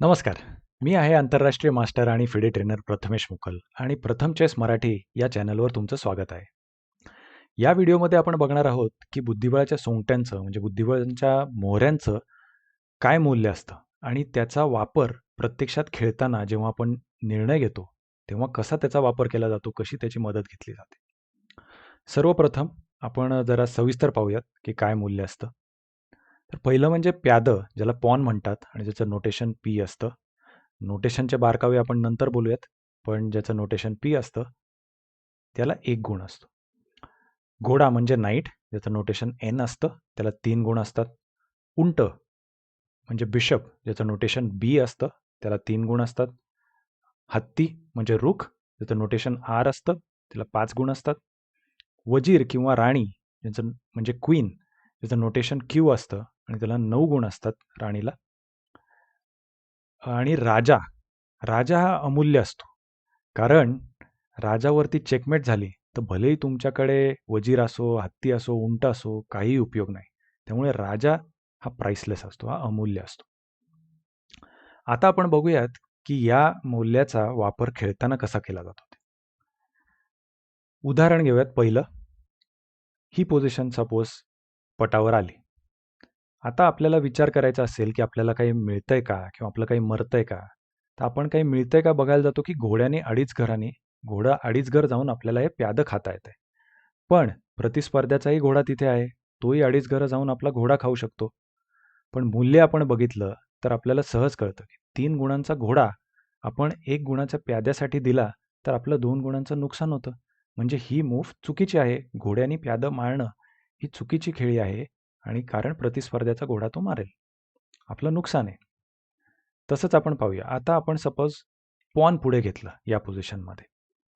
नमस्कार. मी आहे आंतरराष्ट्रीय मास्टर आणि फिडे ट्रेनर प्रथमेश मुकल आणि प्रथम चेस मराठी या चॅनलवर तुमचं स्वागत आहे. या व्हिडिओमध्ये आपण बघणार आहोत की बुद्धिबळाच्या सोंगट्यांचं म्हणजे बुद्धिबळांच्या मोहऱ्यांचं काय मूल्य असतं आणि त्याचा वापर प्रत्यक्षात खेळताना जेव्हा आपण निर्णय घेतो तेव्हा कसा त्याचा वापर केला जातो कशी त्याची मदत घेतली जाते. सर्वप्रथम आपण जरा सविस्तर पाहूयात की काय मूल्य असतं. तर पहिलं म्हणजे प्यादं ज्याला पॉन म्हणतात आणि ज्याचं नोटेशन पी असतं. नोटेशनच्या बारकावे आपण नंतर बोलूयात पण ज्याचं नोटेशन पी असतं त्याला एक गुण असतो. घोडा म्हणजे नाईट ज्याचं नोटेशन एन असतं त्याला तीन गुण असतात. उंट म्हणजे बिशप ज्याचं नोटेशन बी असतं त्याला तीन गुण असतात. हत्ती म्हणजे रुख ज्याचं नोटेशन आर असतं त्याला पाच गुण असतात. वजीर किंवा राणी म्हणजे ज्याचं म्हणजे क्वीन ज्याचं नोटेशन क्यू असतं आणि त्याला नऊ गुण असतात राणीला. आणि राजा राजा हा अमूल्य असतो. कारण राजावरती चेकमेट झाली तर भलेही तुमच्याकडे वजीर असो हत्ती असो उंट असो काही उपयोग नाही. त्यामुळे राजा हा प्राइसलेस असतो हा अमूल्य असतो. आता आपण बघूयात की या मूल्याचा वापर खेळताना कसा केला जातो उदाहरण घेऊयात पहिलं. ही पोझिशन सपोज पटावर आली. आता आपल्याला विचार करायचा असेल की आपल्याला काही मिळतंय का किंवा आपलं काही मरतंय का? तर आपण काही मिळतंय का बघायला जातो की घोड्याने अडीच घराने घोडा अडीच घर जाऊन आपल्याला हे प्यादं खाता येत आहे पण प्रतिस्पर्ध्याचाही घोडा तिथे आहे. तोही अडीच घरं जाऊन आपला घोडा खाऊ शकतो. पण मूल्य आपण बघितलं तर आपल्याला सहज कळतं की तीन गुणांचा घोडा आपण एक गुणाच्या प्याद्यासाठी दिला तर आपलं दोन गुणांचं नुकसान होतं. म्हणजे ही मूफ चुकीची आहे. घोड्याने प्यादं मारणं ही चुकीची खेळी आहे. आणि कारण प्रतिस्पर्ध्याचा घोडा तो मारेल. आपलं नुकसान आहे. तसंच आपण पाहूया. आता आपण सपोज पॉन पुढे घेतलं या पोझिशनमध्ये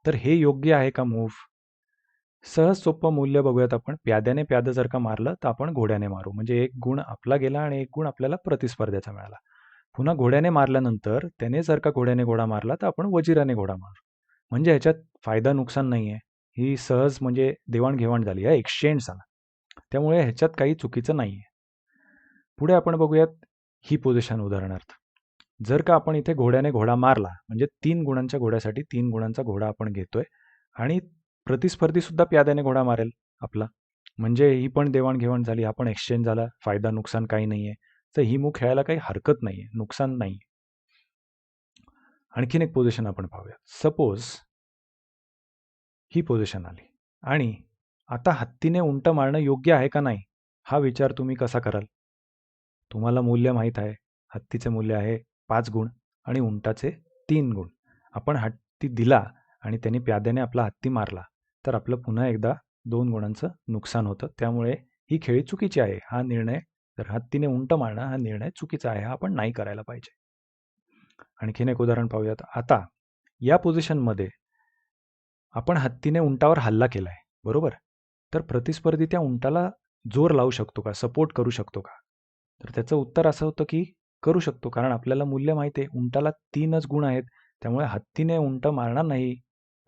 तर हे योग्य आहे का मूव्ह सहज सोपं मूल्य बघूयात आपण. प्याद्याने प्यादं जर का मारलं तर आपण घोड्याने मारू. म्हणजे एक गुण आपला गेला आणि एक गुण आपल्याला प्रतिस्पर्ध्याचा मिळाला. पुन्हा घोड्याने मारल्यानंतर त्याने जर का घोड्याने घोडा मारला तर आपण वजिराने घोडा मारू. म्हणजे ह्याच्यात फायदा नुकसान नाही आहे ही सहज म्हणजे देवाणघेवाण झाली हा एक्सचेंज झाला. त्यामुळे ह्याच्यात काही चुकीचं नाही आहे पुढे आपण बघूयात ही पोझिशन उदाहरणार्थ. जर का आपण इथे घोड्याने घोडा मारला म्हणजे तीन गुणांच्या घोड्यासाठी तीन गुणांचा घोडा आपण घेतोय आणि प्रतिस्पर्धी सुद्धा प्याद्याने घोडा मारेल आपला. म्हणजे ही पण देवाणघेवाण झाली आपण एक्सचेंज झाला फायदा नुकसान काही नाही आहे तर ही मूग खेळायला काही हरकत नाही आहे नुकसान नाही आणखीन एक पोझिशन आपण पाहूया सपोज ही पोझिशन आली आणि आता हत्तीने उंट मारणं योग्य आहे का नाही हा विचार तुम्ही कसा कराल? तुम्हाला मूल्य माहीत आहे. हत्तीचे मूल्य आहे पाच गुण आणि उंटाचे तीन गुण. आपण हत्ती दिला आणि त्यांनी प्याद्याने आपला हत्ती मारला तर आपलं पुन्हा एकदा दोन गुणांचं नुकसान होतं. त्यामुळे ही खेळी चुकीची आहे. हा निर्णय जर हत्तीने उंट मारणं हा निर्णय चुकीचा आहे हा आपण नाही करायला पाहिजे. आणखीन एक उदाहरण पाहूयात. आता या पोझिशनमध्ये आपण हत्तीने उंटावर हल्ला केला आहे बरोबर? तर प्रतिस्पर्धी त्या उंटाला जोर लावू शकतो का? सपोर्ट करू शकतो का? तर त्याचं उत्तर असं होतं की करू शकतो. कारण आपल्याला मूल्य माहिती आहे. उंटाला तीनच गुण आहेत. त्यामुळे हत्तीने उंट मारणार नाही.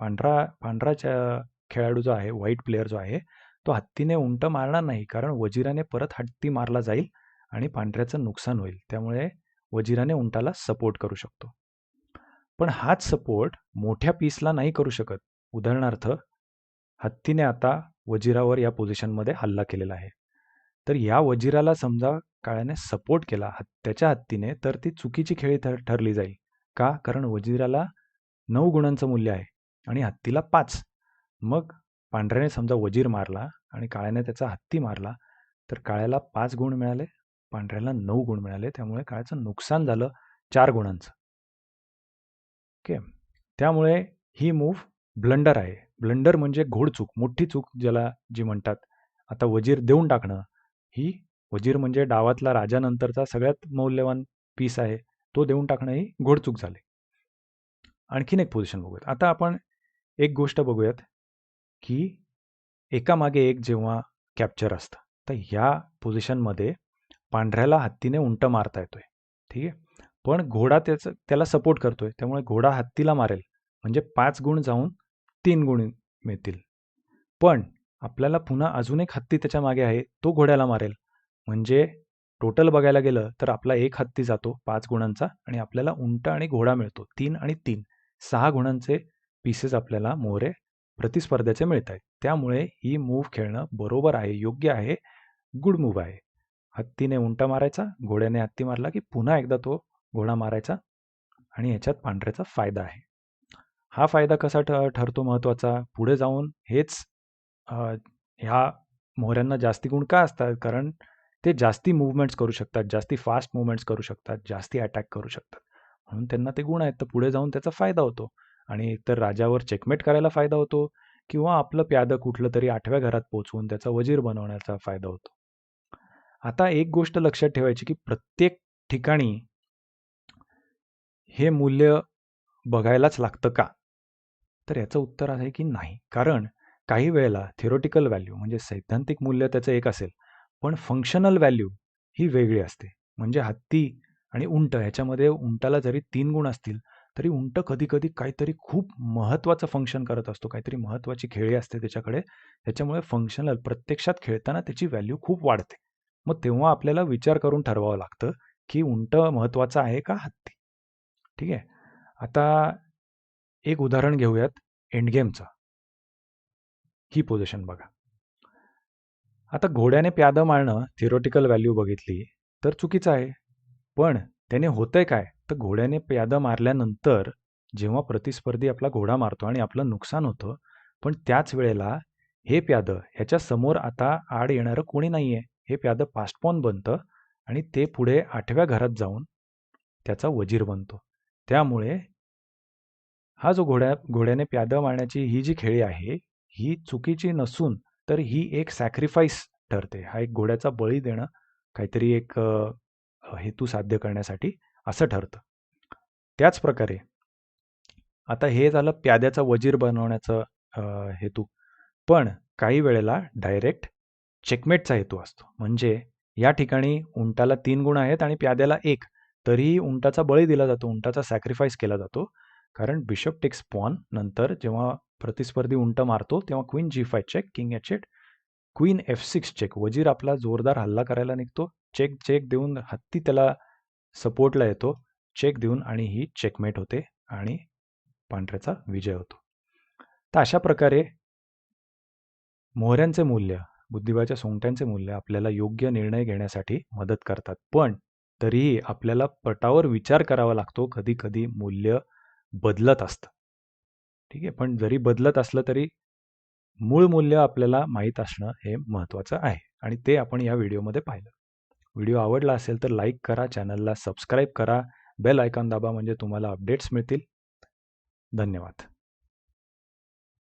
पांढरा पांढराच्या खेळाडू जो आहे व्हाईट प्लेअर जो आहे तो हत्तीने उंट मारणार नाही. कारण वजिराने परत हत्ती मारला जाईल आणि पांढऱ्याचं नुकसान होईल. त्यामुळे वजिराने उंटाला सपोर्ट करू शकतो. पण हाच सपोर्ट मोठ्या पीसला नाही करू शकत. उदाहरणार्थ हत्तीने आता वजिरावर या पोझिशनमध्ये हल्ला केलेला आहे. तर या वजिराला समजा काळ्याने सपोर्ट केला त्याच्या हत्तीने तर ती चुकीची खेळी ठरली जाईल. का? कारण वजिराला नऊ गुणांचं मूल्य आहे आणि हत्तीला पाच. मग पांढऱ्याने समजा वजीर मारला आणि काळ्याने त्याचा हत्ती मारला तर काळ्याला पाच गुण मिळाले पांढऱ्याला नऊ गुण मिळाले त्यामुळे काळ्याचं नुकसान झालं चार गुणांचं. ओके. त्यामुळे ही मूव्ह ब्लंडर आहे. ब्लंडर म्हणजे घोडचूक मोठी चूक ज्याला जी म्हणतात. आता वजीर देऊन टाकणं ही वजीर म्हणजे डावातला राजानंतरचा सगळ्यात मौल्यवान पीस आहे. तो देऊन टाकणं ही घोडचूक झाली. आणखीन एक पोझिशन बघूयात. आता आपण एक गोष्ट बघूयात की एकामागे एक जेव्हा कॅप्चर असतं तर ह्या पोझिशनमध्ये पांढऱ्याला हत्तीने उंट मारता येतोय. ठीक आहे? पण घोडा त्याचं त्याला सपोर्ट करतोय. त्यामुळे घोडा हत्तीला मारेल. म्हणजे पाच गुण जाऊन तीन गुण मिळतील. पण आपल्याला पुन्हा अजून एक हत्ती त्याच्यामागे आहे तो घोड्याला मारेल. म्हणजे टोटल बघायला गेलं तर आपला एक हत्ती जातो पाच गुणांचा आणि आपल्याला उंट आणि घोडा मिळतो तीन आणि तीन. सहा गुणांचे पीसेस आपल्याला मोहरे प्रतिस्पर्ध्याचे मिळत आहेत. त्यामुळे ही मूव्ह खेळणं बरोबर आहे योग्य आहे गुड मूव्ह आहे. हत्तीने उंटा मारायचा घोड्याने हत्ती मारला की पुन्हा एकदा तो घोडा मारायचा आणि ह्याच्यात पांढऱ्याचा फायदा आहे. हा फायदा कसा ठ ठरतो महत्त्वाचा? पुढे जाऊन हेच ह्या मोहऱ्यांना जास्ती गुण का असतात? कारण ते जास्ती मुवमेंट्स करू शकतात जास्ती फास्ट मुवमेंट्स करू शकतात जास्ती अटॅक करू शकतात. म्हणून त्यांना ते गुण आहेत. तर पुढे जाऊन त्याचा फायदा होतो. आणि तर राजावर चेकमेट करायला फायदा होतो किंवा आपलं प्यादं कुठलं तरी आठव्या घरात पोचवून त्याचा वजीर बनवण्याचा फायदा होतो. आता एक गोष्ट लक्षात ठेवायची की प्रत्येक ठिकाणी हे मूल्य बघायलाच लागतं का? तर याचं उत्तर आहे की नाही. कारण काही वेळेला थिरोटिकल व्हॅल्यू म्हणजे सैद्धांतिक मूल्य त्याचं एक असेल पण फंक्शनल व्हॅल्यू ही वेगळी असते. म्हणजे हत्ती आणि उंट ह्याच्यामध्ये उंटाला जरी तीन गुण असतील तरी उंट कधी कधी काहीतरी खूप महत्त्वाचं फंक्शन करत असतो. काहीतरी महत्त्वाची खेळी असते त्याच्याकडे. त्याच्यामुळे फंक्शनल प्रत्यक्षात खेळताना त्याची व्हॅल्यू खूप वाढते. मग तेव्हा आपल्याला विचार करून ठरवावं लागतं की उंट महत्त्वाचा आहे का हत्ती? ठीक आहे. आता एक उदाहरण घेऊयात एंडगेमचं ही पोझिशन बघा. आता घोड्याने प्यादं मारणं थिरोटिकल व्हॅल्यू बघितली तर चुकीचं आहे. पण त्याने होतंय काय? तर घोड्याने प्यादं मारल्यानंतर जेव्हा प्रतिस्पर्धी आपला घोडा मारतो आणि आपलं नुकसान होतं पण त्याच वेळेला हे प्यादं ह्याच्या समोर आता आड येणारं कोणी नाही आहे हे प्यादं पास्टपॉन बनतं आणि ते पुढे आठव्या घरात जाऊन त्याचा वजीर बनतो. त्यामुळे हा जो घोड्या घोड्याने प्यादं मारण्याची ही जी खेळी आहे ही चुकीची नसून तर ही एक सॅक्रिफाईस ठरते. हा एक घोड्याचा बळी देणं काहीतरी एक हेतू साध्य करण्यासाठी असं ठरतं. त्याच प्रकारे आता हे झालं प्याद्याचा वजीर बनवण्याचा हेतू. पण काही वेळेला डायरेक्ट चेकमेटचा हेतू असतो. म्हणजे या ठिकाणी उंटाला तीन गुण आहेत आणि प्याद्याला एक. तरीही उंटाचा बळी दिला जातो उंटाचा सॅक्रिफाईस केला जातो. कारण बिशप टेक्स पॉन नंतर जेव्हा प्रतिस्पर्धी उंट मारतो तेव्हा queen G five check king H eight queen F six check वजीर आपला जोरदार हल्ला करायला निघतो. चेक चेक देऊन हत्ती त्याला सपोर्टला येतो. चेक देऊन आणि ही चेकमेट होते आणि पांढऱ्याचा विजय होतो. तर अशा प्रकारे मोहऱ्यांचे मूल्य बुद्धिबळाच्या सोंगट्यांचे मूल्य आपल्याला योग्य निर्णय घेण्यासाठी मदत करतात. पण तरीही आपल्याला पटावर विचार करावा लागतो. कधी कधी मूल्य बदलत असतं. ठीक आहे पण जरी बदलत असलं तरी मूळ मूल्य आपल्याला माहीत असणं हे महत्त्वाचं आहे आणि ते आपण या व्हिडिओमध्ये पाहिलं. व्हिडिओ आवडला असेल तर लाईक करा चॅनलला सबस्क्राईब करा बेल आयकॉन दाबा म्हणजे तुम्हाला अपडेट्स मिळतील. धन्यवाद.